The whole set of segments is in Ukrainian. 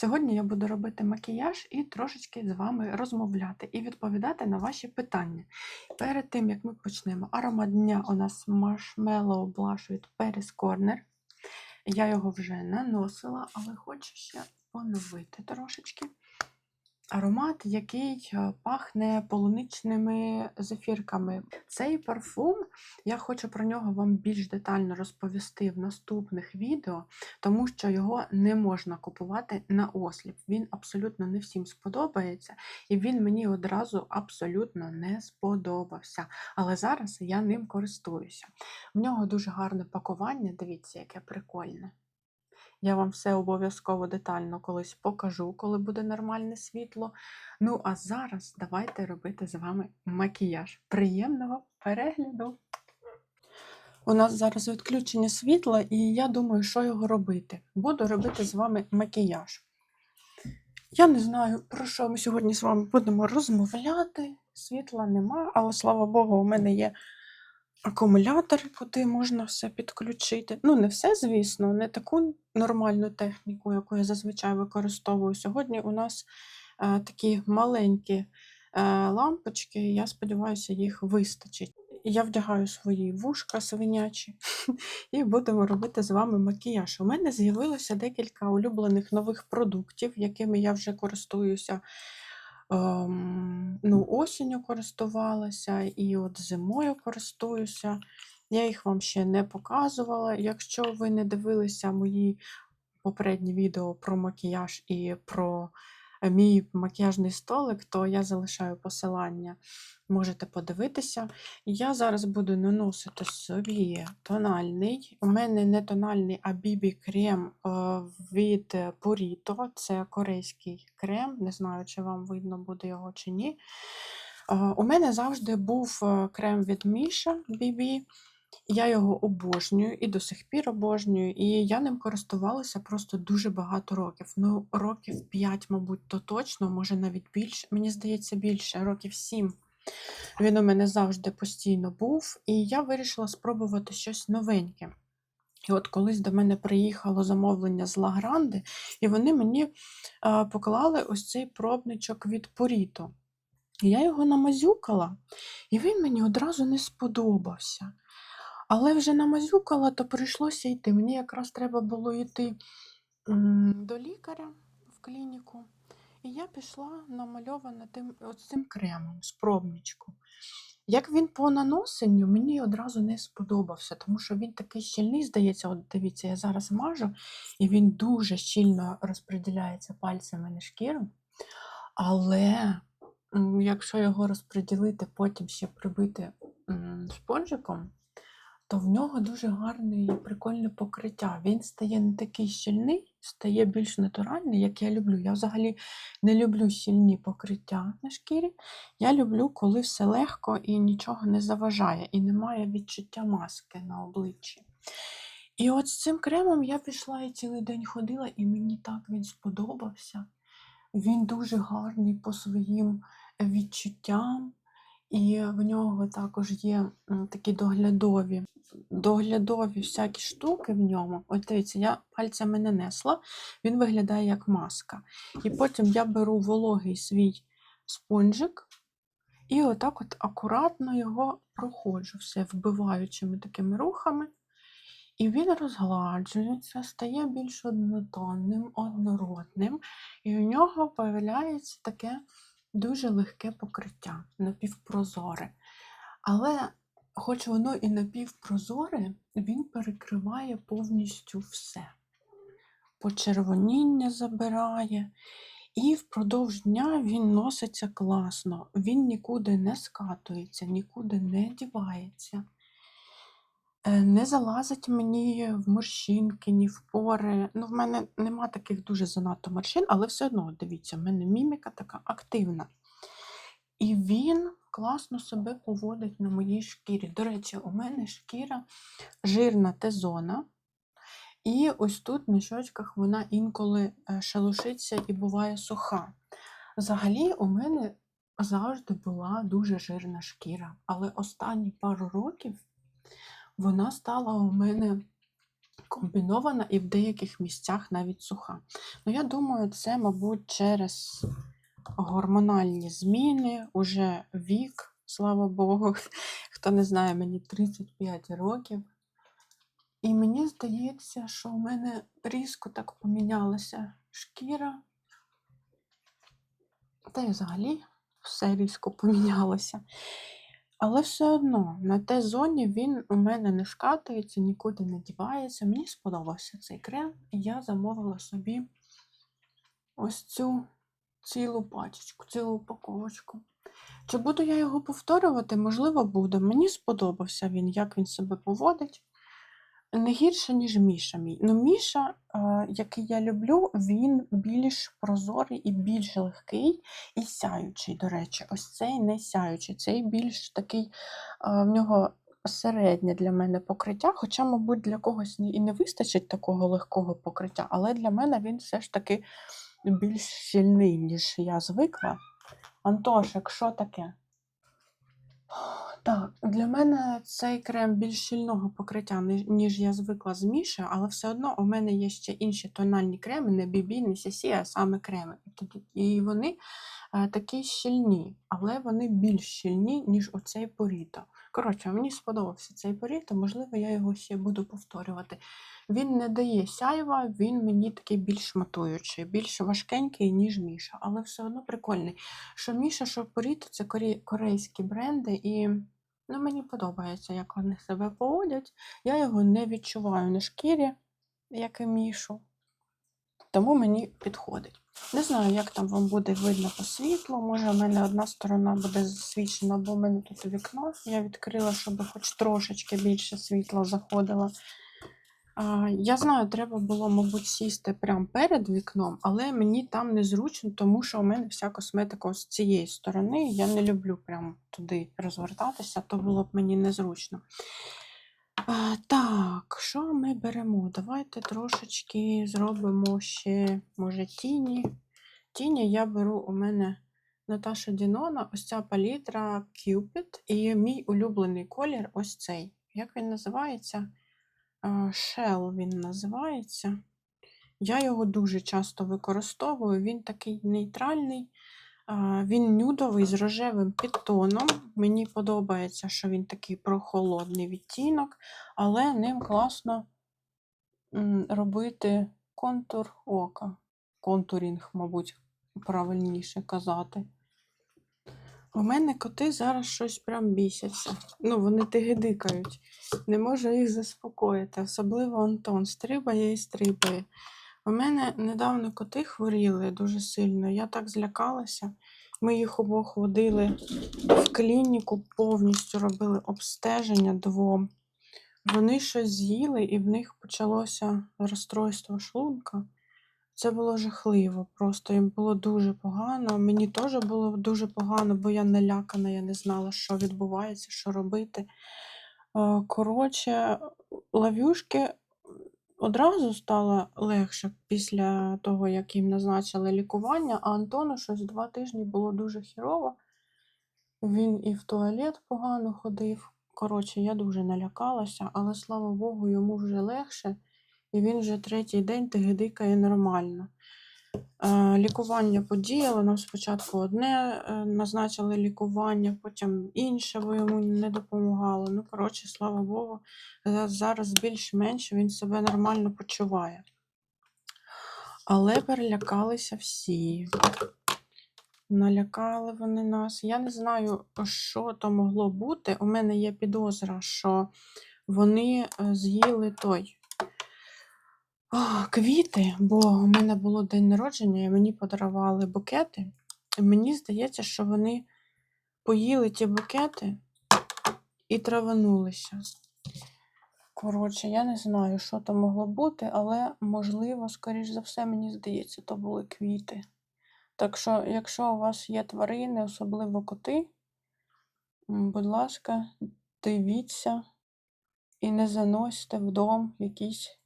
Сьогодні я буду робити макіяж і трошечки з вами розмовляти і відповідати на ваші питання. Перед тим, як ми почнемо, аромат дня у нас Marshmallow Blush від Paris Corner. Я його вже наносила, але хочу ще поновити трошечки. Аромат, який е, пахне полуничними зефірками. Цей парфум, я хочу про нього вам більш детально розповісти в наступних відео, тому що його не можна купувати на осліп. Він абсолютно не всім сподобається, і він мені одразу абсолютно не сподобався. Але зараз я ним користуюся. В нього дуже гарне пакування, дивіться, яке прикольне. Я вам все обов'язково детально колись покажу, коли буде нормальне світло. Ну, а зараз давайте робити з вами макіяж. Приємного перегляду! У нас зараз відключення світла, і я думаю, що його робити. Буду робити з вами макіяж. Я не знаю, про що ми сьогодні з вами будемо розмовляти. Світла нема, але слава Богу, у мене є акумулятор, куди можна все підключити. Ну, не все, звісно, не таку нормальну техніку, яку я зазвичай використовую. Сьогодні у нас е, такі маленькі е, лампочки, я сподіваюся, їх вистачить. Я вдягаю свої вушка свинячі і будемо робити з вами макіяж. У мене з'явилося декілька улюблених нових продуктів, якими я вже користуюся. Ем, ну, осінню користувалася і от зимою користуюся. Я їх вам ще не показувала. Якщо ви не дивилися мої попередні відео про макіяж і про мій макіяжний столик, то я залишаю посилання, можете подивитися. Я зараз буду наносити собі тональний. У мене не тональний, а бібі крем е, від Purito. Це корейський крем. Не знаю, чи вам видно буде його чи ні. Е, У мене завжди був е, крем від Міша BB. Я його обожнюю і до сих пір обожнюю, і я ним користувалася просто дуже багато років. Ну, років 5, мабуть, то точно, може навіть більше. Мені здається, більше, років 7. Він у мене завжди постійно був, і я вирішила спробувати щось новеньке. І от колись до мене приїхало замовлення з Лагранди, і вони мені а, поклали ось цей пробничок від Поріто. Я його намазюкала, і він мені одразу не сподобався. Але вже намазюкала, то прийшлося йти. Мені якраз треба було йти до лікаря в клініку. І я пішла намальована тим цим кремом з пробничку. Як він по наносенню, мені одразу не сподобався, тому що він такий щільний, здається, от дивіться, я зараз мажу, і він дуже щільно розподіляється пальцями на шкіру. Але якщо його розподілити, потім ще прибити спонжиком, то в нього дуже гарне і прикольне покриття. Він стає не такий щільний, стає більш натуральний, як я люблю. Я взагалі не люблю щільні покриття на шкірі. Я люблю, коли все легко і нічого не заважає, і немає відчуття маски на обличчі. І от з цим кремом я пішла і цілий день ходила, і мені так він сподобався. Він дуже гарний по своїм відчуттям, і в нього також є такі доглядові, доглядові всякі штуки в ньому. Ось дивіться, я пальцями не несла, він виглядає як маска. І потім я беру вологий свій спонжик і отак от акуратно його проходжу, все вбиваючими такими рухами. І він розгладжується, стає більш однотонним, однородним, і у нього появляється таке дуже легке покриття, напівпрозоре. Але, хоч воно і напівпрозоре, він перекриває повністю все. Почервоніння забирає, і впродовж дня він носиться класно, він нікуди не скатується, нікуди не дівається. Е, Не залазить мені в морщинки, ні в пори. Ну, в мене нема таких дуже занадто морщин, але все одно, дивіться, в мене міміка така активна. І він класно себе поводить на моїй шкірі. До речі, у мене шкіра жирна Т-зона. І ось тут на щочках вона інколи е, шелушиться і буває суха. Взагалі, у мене завжди була дуже жирна шкіра, але останні пару років вона стала у мене комбінована і в деяких місцях навіть суха. Ну, я думаю, це, мабуть, через гормональні зміни, уже вік, слава Богу. Хто не знає, мені 35 років. І мені здається, що у мене різко так помінялася шкіра. Та й взагалі все різко помінялося. Але все одно на те зоні він у мене не скатується, нікуди не дівається. Мені сподобався цей крем, і я замовила собі ось цю цілу пачечку, цілу упаковочку. Чи буду я його повторювати? Можливо, буде. Мені сподобався він, як він себе поводить. Не гірше, ніж Міша мій. Ну, Міша, е, який я люблю, він більш прозорий і більш легкий і сяючий, до речі. Ось цей не сяючий, цей більш такий, е, в нього середнє для мене покриття, хоча, мабуть, для когось і не вистачить такого легкого покриття, але для мене він все ж таки більш щільний, ніж я звикла. Антошик, що таке? Так, для мене цей крем більш щільного покриття, ніж, я звикла з Міші, але все одно у мене є ще інші тональні креми, не бібі, не сісі, а саме креми. І вони е, такі щільні, але вони більш щільні, ніж оцей Поріто. Коротше, мені сподобався цей Поріто, можливо, я його ще буду повторювати. Він не дає сяйва, він мені такий більш матуючий, більш важкенький, ніж Міша, але все одно прикольний. Що Міша, що Поріто це корейські бренди, і ну, мені подобається, як вони себе поводять. Я його не відчуваю на шкірі, як і Мішу. Тому мені підходить. Не знаю, як там вам буде видно по світлу. Може, в мене одна сторона буде засвічена, бо в мене тут вікно. Я відкрила, щоб хоч трошечки більше світла заходило. Я знаю, треба було, мабуть, сісти прямо перед вікном, але мені там незручно, тому що у мене вся косметика з цієї сторони. Я не люблю прямо туди розвертатися, то було б мені незручно. Так, що ми беремо? Давайте трошечки зробимо ще, може, тіні. Тіні я беру у мене Наташа Дінона, ось ця палітра Cupid, і мій улюблений колір ось цей. Як він називається? Shell він називається. Я його дуже часто використовую. Він такий нейтральний, він нюдовий з рожевим підтоном. Мені подобається, що він такий прохолодний відтінок, але ним класно робити контур ока. Контурінг, мабуть, правильніше казати. У мене коти зараз щось прям бісяться. Ну, вони тигидикають. Не можу їх заспокоїти. Особливо Антон стрибає і стрибає. У мене недавно коти хворіли дуже сильно. Я так злякалася. Ми їх обох водили в клініку, повністю робили обстеження двом. Вони щось з'їли, і в них почалося розстройство шлунка. Це було жахливо. Просто їм було дуже погано. Мені теж було дуже погано, бо я налякана, я не знала, що відбувається, що робити. Е, Коротше, лавюшки одразу стало легше після того, як їм назначили лікування, а Антону щось два тижні було дуже хірово. Він і в туалет погано ходив. Коротше, я дуже налякалася, але слава Богу, йому вже легше, і він вже третій день тигидикає нормально. Е, Лікування подіяло. Нам спочатку одне е, назначили лікування, потім інше, бо йому не допомагало. Ну, коротше, слава Богу, зараз більш-менш він себе нормально почуває. Але перелякалися всі. Налякали вони нас. Я не знаю, що то могло бути. У мене є підозра, що вони е, з'їли той а, квіти, бо у мене було день народження, і мені подарували букети. І мені здається, що вони поїли ті букети і траванулися. Коротше, я не знаю, що то могло бути, але, можливо, скоріш за все, мені здається, то були квіти. Так що, якщо у вас є тварини, особливо коти, будь ласка, дивіться і не заносьте в дом якісь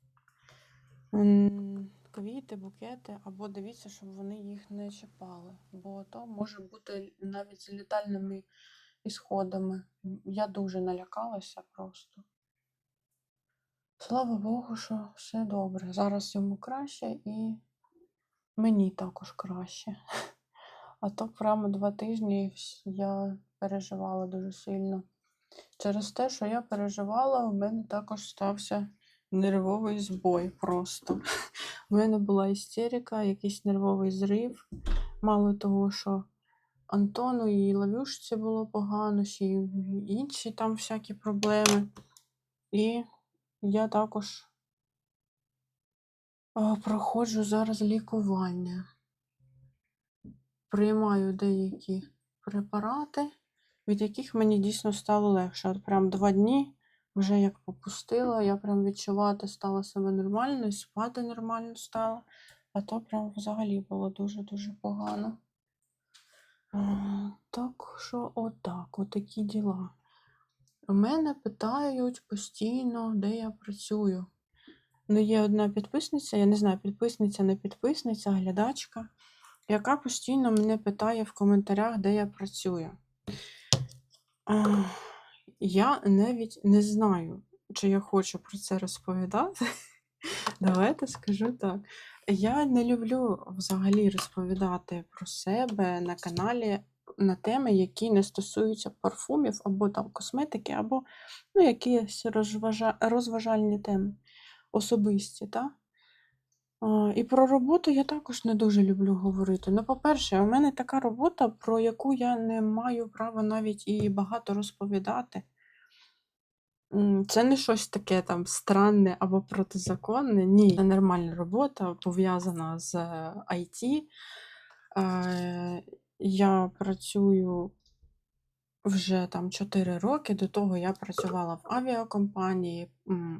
квіти, букети, або дивіться, щоб вони їх не чіпали, бо то може бути навіть з літальними ісходами. Я дуже налякалася просто. Слава Богу, що все добре. Зараз йому краще і мені також краще. А то прямо два тижні я переживала дуже сильно. Через те, що я переживала, у мене також стався нервовий збой просто. У мене була істерика, якийсь нервовий зрив. Мало того, що Антону і Лавюшці було погано, ще й інші там всякі проблеми. І я також проходжу зараз лікування. Приймаю деякі препарати, від яких мені дійсно стало легше. От прям два дні вже як попустила, я прям відчувати стала себе нормально і спати нормально стала. А то прям взагалі було дуже-дуже погано. Так що отак, отакі діла. Мене питають постійно, де я працюю. Ну, є одна підписниця, я не знаю, підписниця, не підписниця, глядачка, яка постійно мене питає в коментарях, де я працюю. Я навіть не знаю, чи я хочу про це розповідати. Давайте скажу так. Я не люблю взагалі розповідати про себе на каналі на теми, які не стосуються парфумів або там косметики, або ну, якісь розважа... розважальні теми особисті. Та? А, І про роботу я також не дуже люблю говорити. Ну, по-перше, у мене така робота, про яку я не маю права навіть і багато розповідати. Це не щось таке там странне або протизаконне. Ні, це нормальна робота, пов'язана з е, IT. Е, Я працюю вже там 4 роки. До того я працювала в авіакомпанії,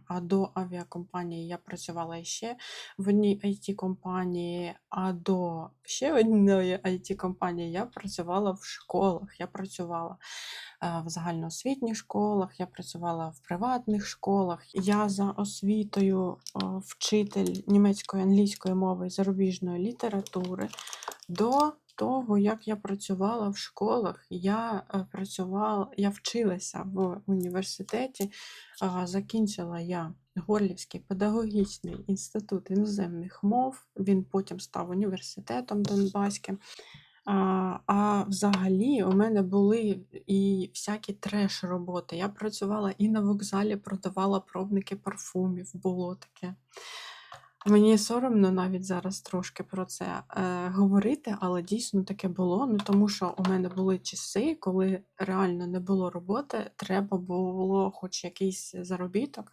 а до авіакомпанії я працювала ще в одній IT-компанії, а до ще одної IT-компанії я працювала в школах. Я працювала е, в загальноосвітніх школах, я працювала в приватних школах. Я за освітою вчитель німецької англійської мови і зарубіжної літератури. До того, як я працювала в школах, я е, працювала, я вчилася в університеті, закінчила я Горлівський педагогічний інститут іноземних мов. Він потім став університетом Донбаським. А, а взагалі у мене були і всякі треш-роботи. Я працювала і на вокзалі, продавала пробники парфумів, було таке. Мені соромно навіть зараз трошки про це е, говорити, але дійсно таке було. Ну тому що у мене були часи, коли реально не було роботи, треба було хоч якийсь заробіток.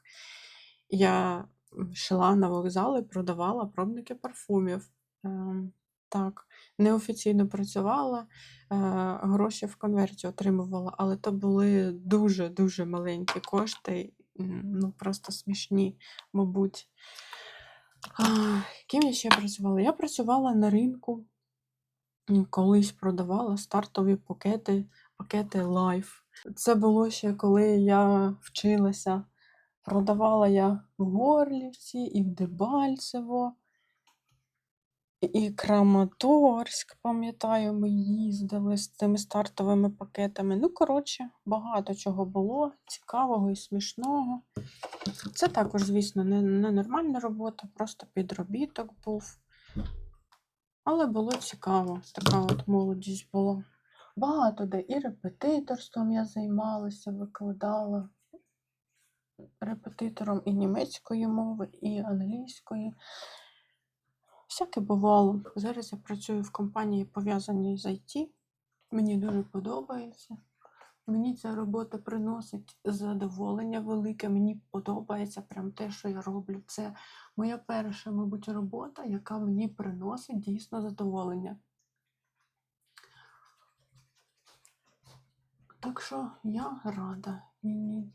Я йшла на вокзали, продавала пробники парфумів. Е, так, неофіційно працювала, е, гроші в конверті отримувала, але то були дуже-дуже маленькі кошти, ну просто смішні, мабуть. Ким я ще працювала? Я працювала на ринку, колись продавала стартові пакети, пакети Life. Це було ще коли я вчилася. Продавала я в Горлівці і в Дебальцево, і- Краматорськ, пам'ятаю, ми їздили з цими стартовими пакетами. Ну, коротше, багато чого було, цікавого і смішного. Це також, звісно, не, не нормальна робота, просто підробіток був. Але було цікаво, така от молодість була. Багато де і репетиторством я займалася, викладала репетитором і німецької мови, і англійської. Всяке бувало. Зараз я працюю в компанії, пов'язаній з IT. Мені дуже подобається. Мені ця робота приносить задоволення велике. Мені подобається прям те, що я роблю. Це моя перша, мабуть, робота, яка мені приносить дійсно задоволення. Так що я рада.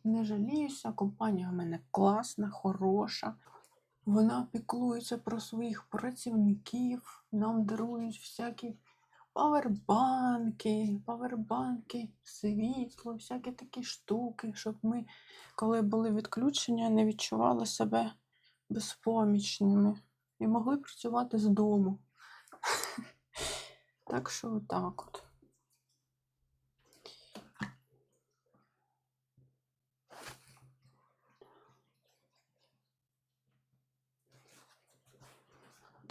Не жаліюся. Компанія в мене класна, хороша. Вона піклується про своїх працівників, нам дарують всякі павербанки, павербанки, світло, всякі такі штуки, щоб ми, коли були відключення, не відчували себе безпомічними і могли працювати з дому. Так що отак от.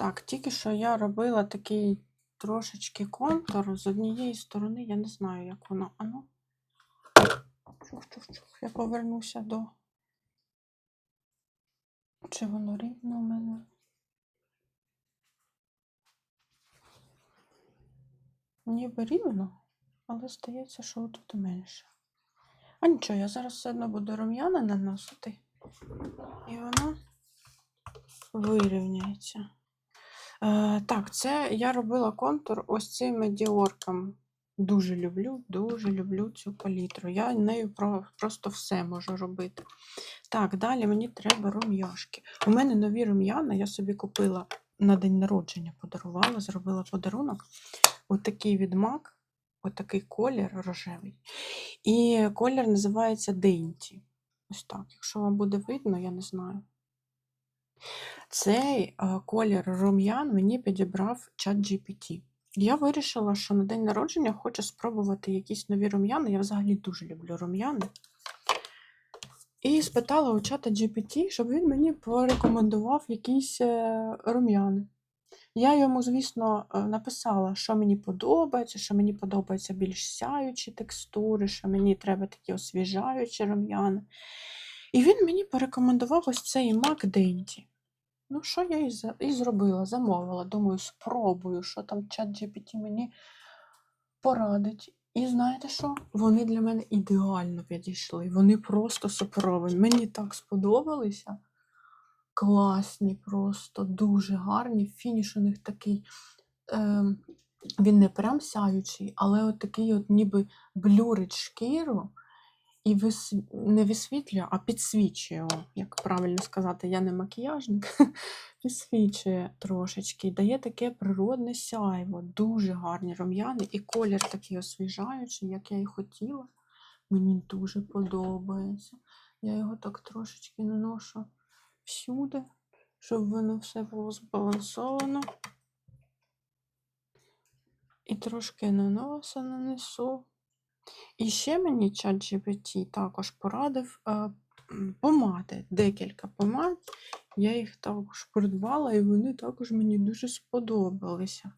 Так, тільки що я робила такий трошечки контур з однієї сторони, я не знаю, як воно. Ану. Чух-чух-чух. Я повернуся до. Чи воно рівно у мене? Ніби рівно, але здається, що тут менше. А нічого, я зараз все одно буду рум'яна наносити, і воно вирівняється. Е, так, це я робила контур ось цим діорком. Дуже люблю, дуже люблю цю палітру. Я нею про, просто все можу робити. Так, далі мені треба рум'яшки. У мене нові рум'яна, я собі купила на день народження, подарувала, зробила подарунок. Отакий від MAC, отакий колір рожевий. І колір називається Dainty. Ось так. Якщо вам буде видно, я не знаю. Цей колір рум'ян мені підібрав чат GPT. Я вирішила, що на день народження хочу спробувати якісь нові рум'яни. Я взагалі дуже люблю рум'яни. І спитала у чата GPT, щоб він мені порекомендував якісь е, рум'яни. Я йому, звісно, е, написала, що мені подобається, що мені подобаються більш сяючі текстури, що мені треба такі освіжаючі рум'яни. І він мені порекомендував ось цей MAC Dainty. Ну, що я і, і зробила, замовила. Думаю, спробую, що там чат GPT мені порадить. І знаєте що? Вони для мене ідеально підійшли. Вони просто суперові. Мені так сподобалися. Класні, просто дуже гарні. Фініш у них такий. Ем, він не прям сяючий, але от такий, от ніби блюрить шкіру і вис... не висвітлює, а підсвічує, о, як правильно сказати, я не макіяжник, підсвічує трошечки, дає таке природне сяйво, дуже гарні рум'яни, і колір такий освіжаючий, як я і хотіла. Мені дуже подобається. Я його так трошечки наношу всюди, щоб воно все було збалансовано. І трошки на носа нанесу. І ще мені ChatGPT також порадив е, помади, декілька помад. Я їх також придбала, і вони також мені дуже сподобалися.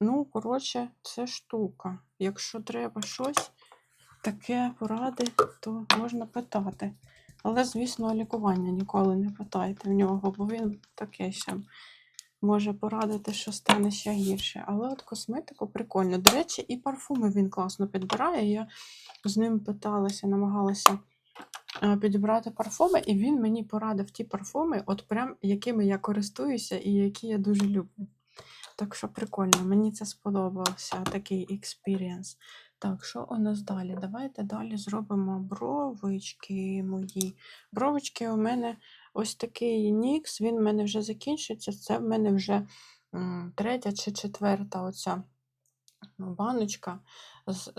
Ну, коротше, це штука. Якщо треба щось таке поради, то можна питати. Але, звісно, лікування ніколи не питайте в нього, бо він таке ще може порадити, що стане ще гірше. Але от косметику прикольно. До речі, і парфуми він класно підбирає. Я з ним питалася, намагалася е, підібрати парфуми, і він мені порадив ті парфуми, от прям якими я користуюся і які я дуже люблю. Так що прикольно, мені це сподобався такий експірієнс. Так, що у нас далі? Давайте далі зробимо бровички мої. Бровички у мене ось такий нікс, він в мене вже закінчується. Це в мене вже третя чи четверта оця баночка з,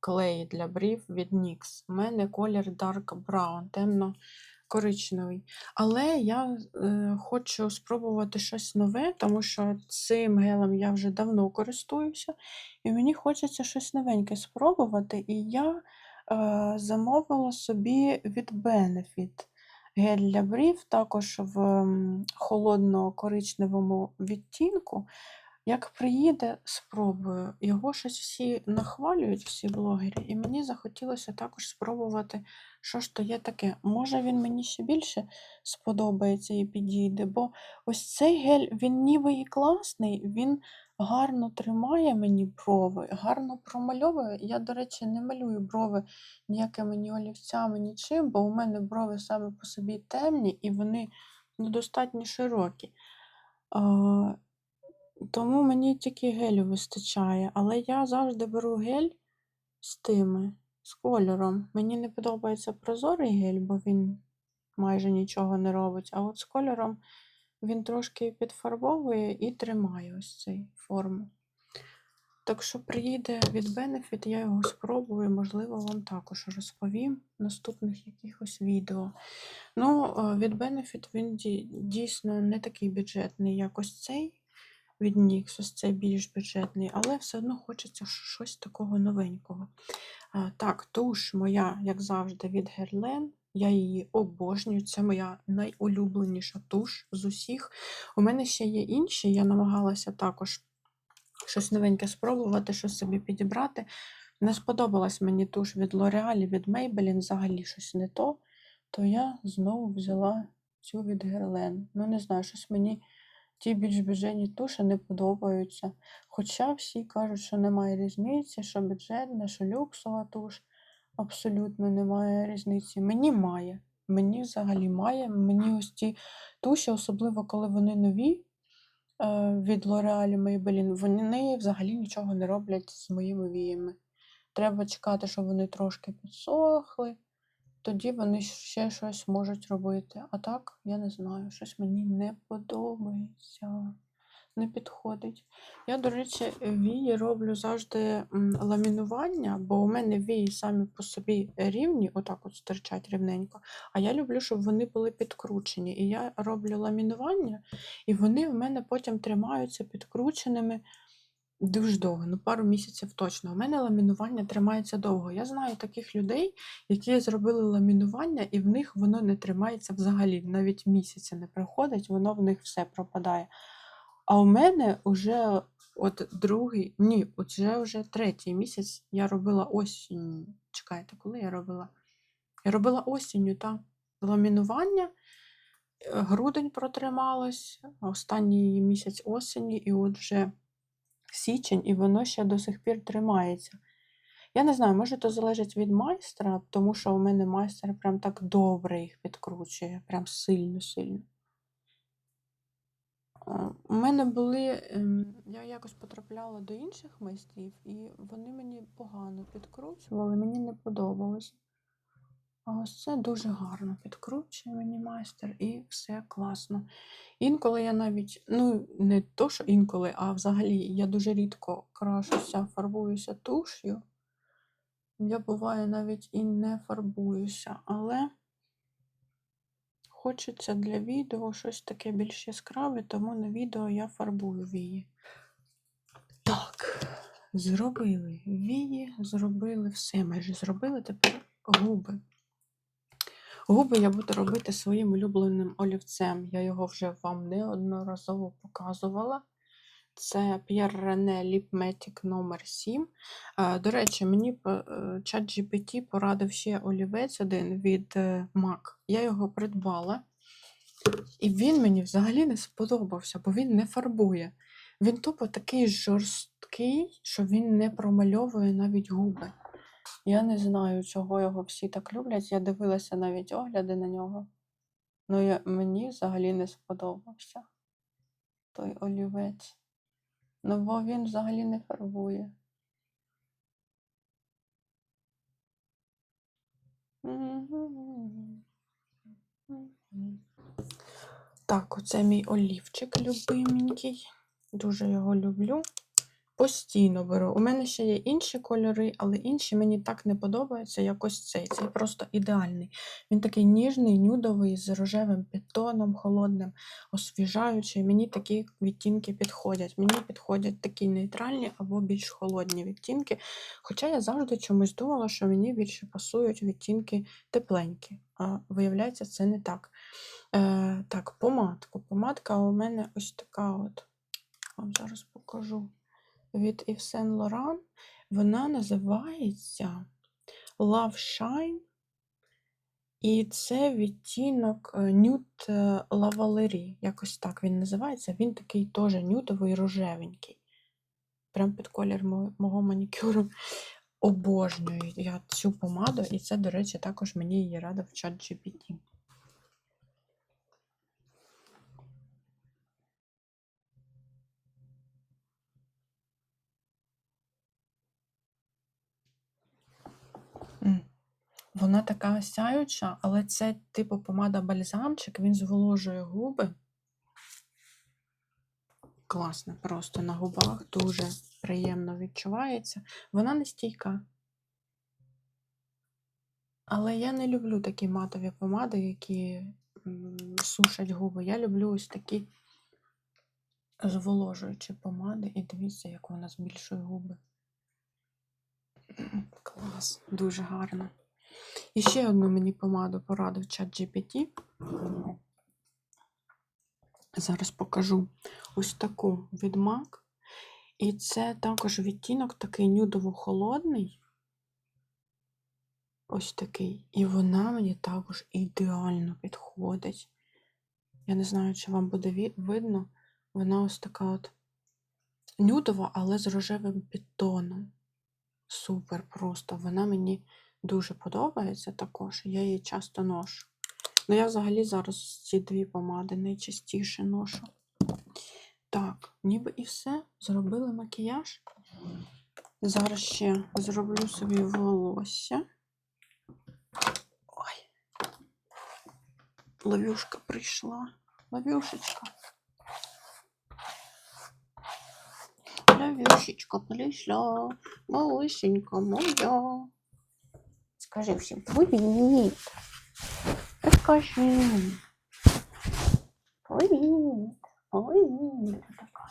клеї для брів від NYX. У мене колір Dark Brown, темно-коричневий. Але я е, хочу спробувати щось нове, тому що цим гелем я вже давно користуюся, і мені хочеться щось новеньке спробувати. І я е, замовила собі від Benefit гель для брів, також в холодно-коричневому відтінку. Як приїде, спробую. Його щось всі нахвалюють, всі блогери, і мені захотілося також спробувати, що ж то є таке. Може він мені ще більше сподобається і підійде, бо ось цей гель, він ніби і класний, він гарно тримає мені брови, гарно промальовує. Я, до речі, не малюю брови ніякими ні олівцями, нічим, бо у мене брови саме по собі темні і вони ну, достатньо широкі. А, тому мені тільки гелю вистачає, але я завжди беру гель з тими, з кольором. Мені не подобається прозорий гель, бо він майже нічого не робить. А от з кольором він трошки підфарбовує і тримає ось цей форму. Так що приїде від Benefit, я його спробую, можливо, вам також розповім в наступних якихось відео. Ну, е, від Benefit він дійсно не такий бюджетний, як ось цей від NYX, ось цей більш бюджетний, але все одно хочеться щось такого новенького. Так, туш моя, як завжди, від Guerlain. Я її обожнюю. Це моя найулюбленіша туш з усіх. У мене ще є інші, я намагалася також щось новеньке спробувати, щось собі підібрати. Не сподобалась мені туш від L'Oreal, від Maybelline, взагалі щось не то. То я знову взяла цю від Guerlain. Ну, не знаю, щось мені ті більш бюджетні туші не подобаються. Хоча всі кажуть, що немає різниці, що бюджетна, що люксова туш. Абсолютно немає різниці. Мені має. Мені взагалі має. Мені ось ті туші, особливо коли вони нові е, від L'Oreal Maybelline, вони взагалі нічого не роблять з моїми віями. Треба чекати, щоб вони трошки підсохли, тоді вони ще щось можуть робити. А так, я не знаю, щось мені не подобається, не підходить. Я, до речі, вії роблю завжди ламінування, бо у мене вії самі по собі рівні, отак от стирчать рівненько. А я люблю, щоб вони були підкручені. І я роблю ламінування, і вони в мене потім тримаються підкрученими. Дуже довго, ну пару місяців точно. У мене ламінування тримається довго. Я знаю таких людей, які зробили ламінування, і в них воно не тримається взагалі. Навіть місяця не проходить, воно в них все пропадає. А у мене вже от другий, ні, от вже третій місяць я робила осінню. Чекайте, коли я робила? Я робила осінню, та ламінування. е, Грудень протрималось, останній місяць осені, і от вже січень, і воно ще до сих пір тримається. Я не знаю, може то залежить від майстра, тому що у мене майстер прям так добре їх підкручує, прям сильно-сильно. А, У мене були, ем, я якось потрапляла до інших майстрів, і вони мені погано підкручували, мені не подобалось. А ось це дуже гарно підкручує мені майстер, і все класно. Інколи я навіть, ну не то, що інколи, а взагалі я дуже рідко крашуся, фарбуюся туш'ю. Я буває навіть і не фарбуюся, але хочеться для відео щось таке більш яскраве, тому на відео я фарбую вії. Так, зробили вії, зробили все, майже зробили тепер губи. Губи я буду робити своїм улюбленим олівцем. Я його вже вам неодноразово показувала. Це Pierre René Lipmatic номер 7 Е, До речі, мені по- е, ChatGPT порадив ще олівець один від е, MAC. Я його придбала, і він мені взагалі не сподобався, бо він не фарбує. Він тупо такий жорсткий, що він не промальовує навіть губи. Я не знаю, чого його всі так люблять. Я дивилася навіть огляди на нього. Ну, мені взагалі не сподобався той олівець. Ну, бо він взагалі не фарбує. Так, оце мій олівчик любименький. Дуже його люблю. Постійно беру. У мене ще є інші кольори, але інші мені так не подобаються, як ось цей. Цей просто ідеальний. Він такий ніжний, нюдовий, з рожевим підтоном, холодним, освіжаючий. Мені такі відтінки підходять. Мені підходять такі нейтральні або більш холодні відтінки. Хоча я завжди чомусь думала, що мені більше пасують відтінки тепленькі. А виявляється, це не так. Е, так, помадку. Помадка у мене ось така от. Вам зараз покажу від Saint Laurent. Вона називається Love Shine. І це відтінок е, La Valerie. Якось так він називається. Він такий теж нюдовий рожевенький. Прям під колір мо- мого манікюру. Обожнюю я цю помаду, і це, до речі, також мені її радив чат GPT. М. Вона така сяюча, але це типу помада бальзамчик, він зволожує губи. Класно, просто на губах дуже приємно відчувається. Вона не стійка. Але я не люблю такі матові помади, які сушать губи. Я люблю ось такі зволожуючі помади. І дивіться, як вона збільшує губи. Клас, дуже гарно. І ще одну мені помаду порадив чат GPT. Зараз покажу ось таку від MAC. І це також відтінок такий нюдово-холодний. Ось такий. І вона мені також ідеально підходить. Я не знаю, чи вам буде видно. Вона ось така от нюдова, але з рожевим підтоном. Супер просто. Вона мені дуже подобається також. Я її часто ношу. Ну, я взагалі зараз ці дві помади найчастіше ношу. Так, ніби і все. Зробили макіяж. Зараз ще зроблю собі волосся. Ой. Лавюшка прийшла. Лавюшечка. Лавюшечка прийшла. Малышенька моя. Скажи всім привіт. Скажи. Привіт. Привіт. Така.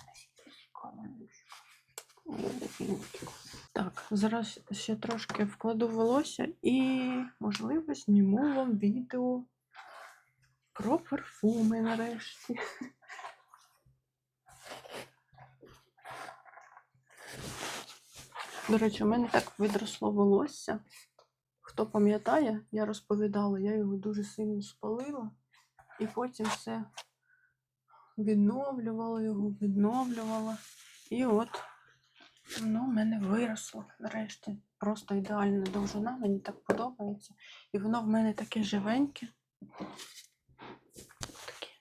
Так, зараз ще трошки вкладу волосся і, можливо, зніму вам відео про парфуми нарешті. До речі, у мене так відросло волосся. Хто пам'ятає, я розповідала, я його дуже сильно спалила, і потім все відновлювала його, відновлювала. І от воно в мене виросло нарешті. Просто ідеальна довжина, мені так подобається. І воно в мене таке живеньке. Таке.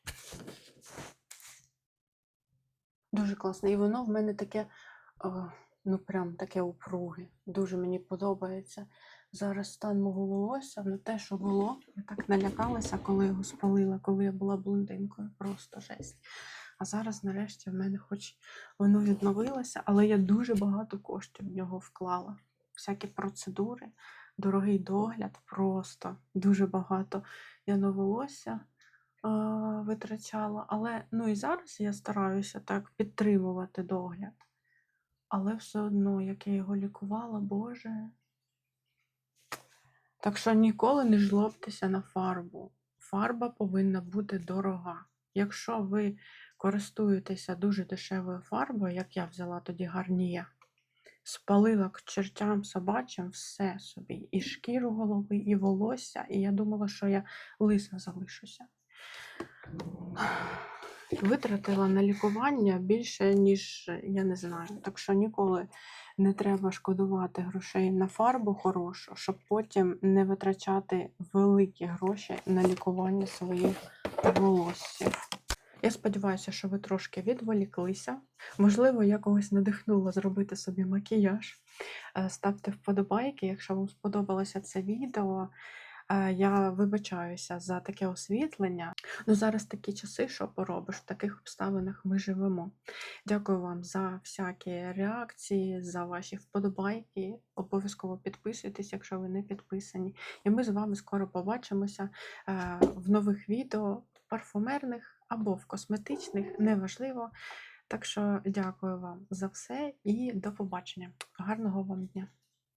Дуже класно. І воно в мене таке, о, ну прям таке упруге. Дуже мені подобається. Зараз стан мого волосся, ну те, що було, я так налякалася, коли його спалила, коли я була блондинкою. Просто жесть. А зараз, нарешті, в мене хоч воно відновилося, але я дуже багато коштів в нього вклала. Всякі процедури, дорогий догляд, просто дуже багато я на волосся а, витрачала. Але ну і зараз я стараюся так підтримувати догляд. Але все одно, як я його лікувала, Боже. Так що ніколи не жлобтеся на фарбу. Фарба повинна бути дорога. Якщо ви користуєтеся дуже дешевою фарбою, як я взяла тоді гарніє, спалила к чертям собачим все собі, і шкіру голови, і волосся, і я думала, що я лиса залишуся. Витратила на лікування більше, ніж я не знаю. Так що ніколи не треба шкодувати грошей на фарбу хорошу, щоб потім не витрачати великі гроші на лікування своїх волоссів. Я сподіваюся, що ви трошки відволіклися. Можливо, я когось надихнула зробити собі макіяж. Е, Ставте вподобайки, якщо вам сподобалося це відео. Е, Я вибачаюся за таке освітлення. Ну, зараз такі часи, що поробиш, в таких обставинах ми живемо. Дякую вам за всякі реакції, за ваші вподобайки. Обов'язково підписуйтесь, якщо ви не підписані. І ми з вами скоро побачимося е, в нових відео парфумерних або в косметичних, неважливо. Так що дякую вам за все і до побачення. Гарного вам дня!